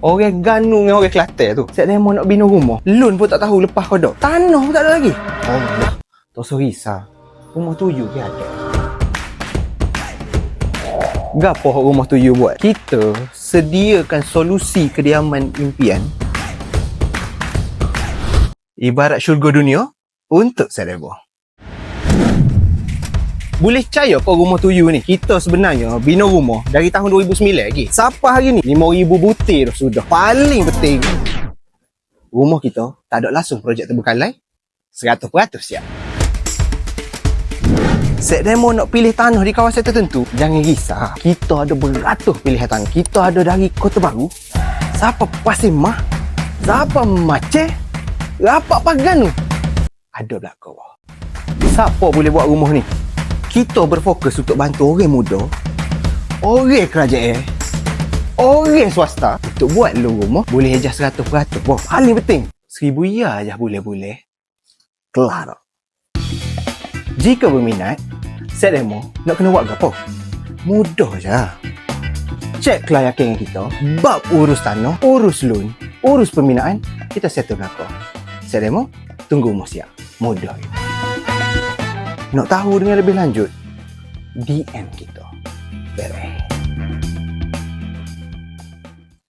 Orang Ganu dengan orang Kelantan tu. Set demo nak bina rumah. Loan pun tak tahu lepas kodok. Tanah pun tak ada lagi. Allah. Tak usah risau. Rumah tuju ke ada. Gapo rumah tuju buat? Kita sediakan solusi kediaman impian. Ibarat syurga dunia untuk Serebo. Boleh percaya kau rumah tuju ni? Kita sebenarnya bina rumah dari tahun 2009 lagi. Siapa hari ni? 5,000 butir dah sudah. Paling penting. Rumah kita tak ada langsung projek terbengkalai. 100% siap. Set demo nak pilih tanah di kawasan tertentu, jangan risau. Kita ada beratus pilihan tanah. Kita ada dari Kota Baru, siapa Pasir Mah, siapa Maceh, Rapak Paganu. Ada belakang. Siapa boleh buat rumah ni? Kita berfokus untuk bantu orang muda, orang kerajaan, orang swasta untuk buat lu rumah boleh ejas 100%. Wah, paling penting. Seribu ya aja boleh-boleh. Kelar. Jika berminat, set demo nak kena buat apa? Mudah je. Cek kelayakan kita, bab urus tanah, urus loan, urus pembinaan, kita settle belakang. Set demo, tunggu umur siap. Mudah je. Nak tahu dengan lebih lanjut, DM kita. Bye-bye.